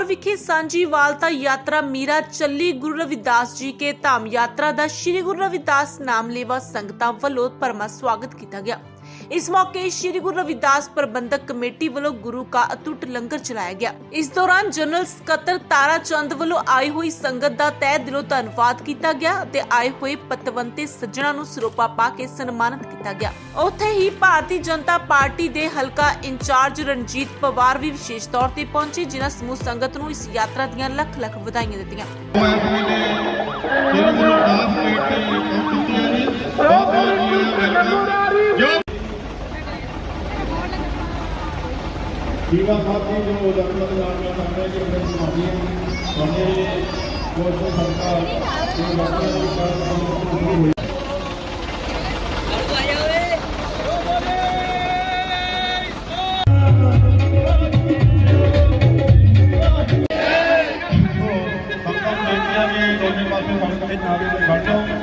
ਫਿਲੌਰ ਵਿਖੇ ਸਾਂਝੀ ਵਾਲਤਾ ਯਾਤਰਾ ਮੀਰਾ ਚੱਲੀ ਗੁਰੂ ਰਵਿਦਾਸ ਜੀ ਕੇ ਧਾਮ ਯਾਤਰਾ ਦਾ ਸ੍ਰੀ ਗੁਰੂ ਰਵਿਦਾਸ ਨਾਮ ਲੇਵਾ ਸੰਗਤਾਂ ਵੱਲੋਂ ਪਰਮਾ ਸਵਾਗਤ ਕੀਤਾ ਗਿਆ। ਇਸ ਮੌਕੇ ਸ੍ਰੀ ਗੁਰੂ ਰਵਿਦਾਸ ਪ੍ਰਬੰਧਕ ਕਮੇਟੀ ਵੱਲੋਂ ਗੁਰੂ ਕਾ ਅਟੁੱਟ ਲੰਗਰ ਚਲਾਇਆ ਗਿਆ। ਇਸ ਦੌਰਾਨ ਜਨਰਲ ਸਕੱਤਰ ਤਾਰਾ ਚੰਦ ਵੱਲੋਂ ਆਈ ਹੋਈ ਸੰਗਤ ਦਾ ਤਹਿ ਦਿਲੋਂ ਧੰਨਵਾਦ ਕੀਤਾ ਗਿਆ ਅਤੇ ਆਏ ਹੋਏ ਪਤਵੰਤੇ ਸੱਜਣਾ ਨੂੰ ਸਰੋਪਾ ਪਾ ਕੇ ਸਨਮਾਨਿਤ ਕੀਤਾ ਗਿਆ। ਉੱਥੇ ਹੀ ਭਾਰਤੀ ਜਨਤਾ ਪਾਰਟੀ ਦੇ ਹਲਕਾ ਇੰਚਾਰਜ ਰਣਜੀਤ ਪਵਾਰ ਵੀ ਵਿਸ਼ੇਸ਼ ਤੌਰ ਤੇ ਪਹੁੰਚੇ, ਜਿਨ੍ਹਾਂ ਸਮੂਹ ਸੰਗਤ ਨੂੰ ਇਸ ਯਾਤਰਾ ਦੀਆਂ ਲੱਖ ਲੱਖ ਵਧਾਈਆਂ ਦਿੱਤੀਆਂ ਉਹ ਇਸ ਵੇਲੇ ਸ੍ਰੀ ਗੁਰੂ ਦਾਸ ਪੀਠ ਤੇ ਪਹੁੰਚੀਆਂ ਜੀ ਬਹੁਤ ਬਹੁਤ ਵੈਲਕਮ ਜੋ ਜੀਵਾ ਸਾਥੀ ਜੋ ਦਰਮਤ ਨਾਲ ਮੈਂ ਕਰਦੇ ਕਿ ਮੇਰੇ ਸਮਾਜੀ ਸੋਨੇ ਕੋਸ ਸਰਕਾਰ ਇਹ ਬਾਤਾਂ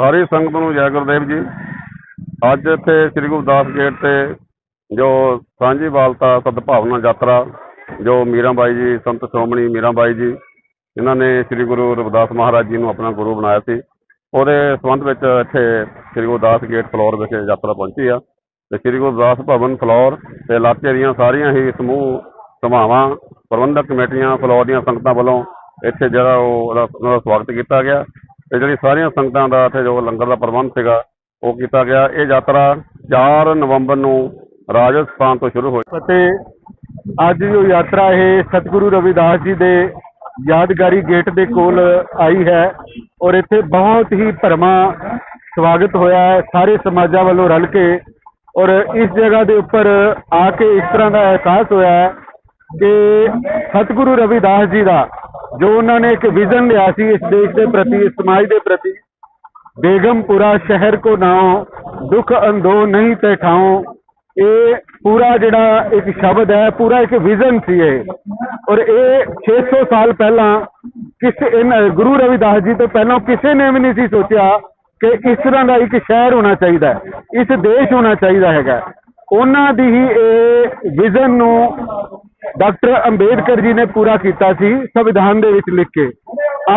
ਸਾਰੀ ਸੰਗਤ ਨੂੰ ਜੈ ਗੁਰਦੇਵ ਜੀ। ਅੱਜ ਇੱਥੇ ਸ੍ਰੀ ਗੁਰਦਾਸ ਗੇਟ ਤੇ ਜੋ ਸਾਂਝੀ ਵਾਲਤਾ ਸਦਭਾਵਨਾ ਯਾਤਰਾ, ਜੋ ਮੀਰਾਬਾਈ ਜੀ, ਸੰਤ ਸ਼੍ਰੋਮਣੀ ਮੀਰਾਬਾਈ ਜੀ, ਇਹਨਾਂ ਨੇ ਸ੍ਰੀ ਗੁਰੂ ਰਵਿਦਾਸ ਮਹਾਰਾਜ ਜੀ ਨੂੰ ਆਪਣਾ ਗੁਰੂ ਬਣਾਇਆ ਸੀ। ਉਹਦੇ ਸੰਬੰਧ ਵਿੱਚ ਇੱਥੇ ਸ੍ਰੀ ਗੁਰਦਾਸ ਗੇਟ ਫਲੋਰ ਵਿਖੇ ਯਾਤਰਾ ਪਹੁੰਚੀ ਆ ਤੇ ਸ੍ਰੀ ਗੁਰਦਾਸ ਭਵਨ ਫਲੋਰ ਤੇ ਇਲਾਕੇ ਦੀਆਂ ਸਾਰੀਆਂ ਹੀ ਸਮੂਹ ਸਭਾਵਾਂ, ਪ੍ਰਬੰਧਕ ਕਮੇਟੀਆਂ, ਫਲੋਰ ਦੀਆਂ ਸੰਗਤਾਂ ਵੱਲੋਂ ਇੱਥੇ ਜਿਹੜਾ ਉਹ ਉਹਦਾ ਉਹਨਾਂ ਦਾ ਸਵਾਗਤ ਕੀਤਾ ਗਿਆ। ਤੇ ਜਿਹੜੀ ਸਾਰੀਆਂ ਸੰਗਤਾਂ ਦਾ ਇੱਥੇ ਜੋ ਲੰਗਰ ਦਾ ਪ੍ਰਬੰਧ ਸੀਗਾ, ਉਹ ਕੀਤਾ ਗਿਆ। ਇਹ ਯਾਤਰਾ 4 ਨਵੰਬਰ ਨੂੰ ਰਾਜਸਥਾਨ ਤੋਂ ਸ਼ੁਰੂ ਹੋਈ। ਅਤੇ ਅੱਜ ਜੋ ਯਾਤਰਾ ਇਹ ਸਤਿਗੁਰੂ ਰਵਿਦਾਸ ਜੀ ਦੇ ਯਾਦਗਾਰੀ ਗੇਟ ਦੇ ਕੋਲ ਆਈ ਹੈ ਔਰ ਇੱਥੇ ਬਹੁਤ ਹੀ ਭਰਮਾ ਸਵਾਗਤ ਹੋਇਆ ਹੈ, ਸਾਰੇ ਸਮਾਜਾਂ ਵੱਲੋਂ ਰਲ ਕੇ। ਔਰ ਇਸ ਜਗ੍ਹਾ ਦੇ ਉੱਪਰ ਆ ਕੇ ਇਸ ਤਰ੍ਹਾਂ ਦਾ ਅਹਿਸਾਸ ਹੋਇਆ ਹੈ ਕਿ ਸਤਿਗੁਰੂ ਰਵਿਦਾਸ ਜੀ ਦਾ ਜੋ ਉਹਨਾਂ ਨੇ ਇੱਕ ਵਿਜ਼ਨ ਲਿਆ ਸੀ ਇਸ ਦੇਸ਼ ਦੇ ਪ੍ਰਤੀ, ਇਸ ਸਮਾਜ ਦੇ ਪ੍ਰਤੀ, ਬੇਗਮਪੁਰਾ ਸ਼ਹਿਰ ਕੋ ਨਾਉ, ਦੁਖ ਅੰਦੋ ਨਹੀਂ ਤੇ ਠਾਉ, ਇਹ ਪੂਰਾ ਜਿਹੜਾ ਇੱਕ ਸ਼ਬਦ ਹੈ, ਪੂਰਾ ਇੱਕ ਵਿਜ਼ਨ ਸੀ ਇਹ। ਔਰ ਇਹ 600 ਸਾਲ ਪਹਿਲਾਂ ਕਿਸੇ ਇਨ- ਗੁਰੂ ਰਵਿਦਾਸ ਜੀ ਤੋਂ ਪਹਿਲਾਂ ਕਿਸੇ ਨੇ ਵੀ ਨਹੀਂ ਸੀ ਸੋਚਿਆ ਕਿ ਇਸ ਤਰ੍ਹਾਂ ਦਾ ਇੱਕ ਸ਼ਹਿਰ ਹੋਣਾ ਚਾਹੀਦਾ ਇਸ ਦੇਸ਼ ਹੋਣਾ ਚਾਹੀਦਾ ਹੈਗਾ ਉਹਨਾਂ ਦੀ ਹੀ ਇਹ ਵਿਜ਼ਨ ਨੂੰ ਡਾਕਟਰ ਅੰਬੇਦਕਰ ਜੀ ਨੇ ਪੂਰਾ ਕੀਤਾ ਸੀ, ਸੰਵਿਧਾਨ ਦੇ ਵਿੱਚ ਲਿਖ ਕੇ।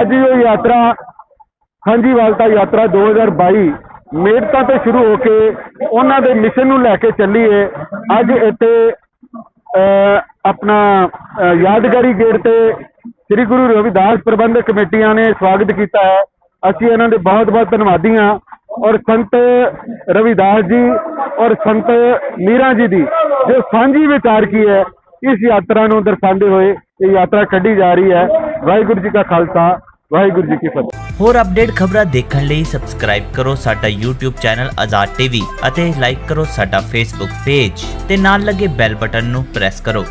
ਅੱਜ ਇਹ ਯਾਤਰਾ, ਹਾਂਜੀ ਵਾਲਤਾ ਯਾਤਰਾ 2022 ਮੇਰਤਾ ਤੋਂ ਸ਼ੁਰੂ ਹੋ ਕੇ ਉਹਨਾਂ ਦੇ ਮਿਸ਼ਨ ਨੂੰ ਲੈ ਕੇ ਚੱਲੀ ਹੈ ਅੱਜ ਇੱਥੇ ਆਪਣਾ ਯਾਦਗਾਰੀ ਗੇਟ ਤੇ ਸ੍ਰੀ ਗੁਰੂ ਰਵਿਦਾਸ ਪ੍ਰਬੰਧਕ ਕਮੇਟੀਆਂ ਨੇ ਸਵਾਗਤ ਕੀਤਾ ਹੈ। ਅਸੀਂ ਇਹਨਾਂ ਦੇ ਬਹੁਤ ਬਹੁਤ ਧੰਨਵਾਦੀ ਹਾਂ। ਔਰ ਸੰਤ ਰਵਿਦਾਸ ਜੀ ਔਰ ਸੰਤ ਮੀਰਾ ਜੀ ਦੀ ਜੋ ਸਾਂਝੀ ਵਿਚਾਰ ਕੀ ਹੈ, ਇਸ ਯਾਤਰਾ ਨੂੰ ਦਰਸਾਉਂਦੇ ਹੋਏ ਇਹ ਯਾਤਰਾ ਕੱਢੀ ਜਾ ਰਹੀ ਹੈ। ਵਾਹਿਗੁਰੂ ਜੀ ਕਾ ਖਾਲਸਾ, ਵਾਹਿਗੁਰੂ ਜੀ ਕੀ ਫਤਿਹ। ਹੋਰ ਅਪਡੇਟ ਖਬਰਾਂ ਦੇਖਣ ਲਈ ਸਬਸਕ੍ਰਾਈਬ ਕਰੋ ਸਾਡਾ YouTube ਚੈਨਲ ਆਜ਼ਾਦ ਟੀਵੀ ਅਤੇ ਲਾਈਕ ਕਰੋ ਸਾਡਾ Facebook ਪੇਜ ਤੇ ਨਾਲ ਲੱਗੇ ਬੈਲ ਬਟਨ ਨੂੰ ਪ੍ਰੈਸ ਕਰੋ।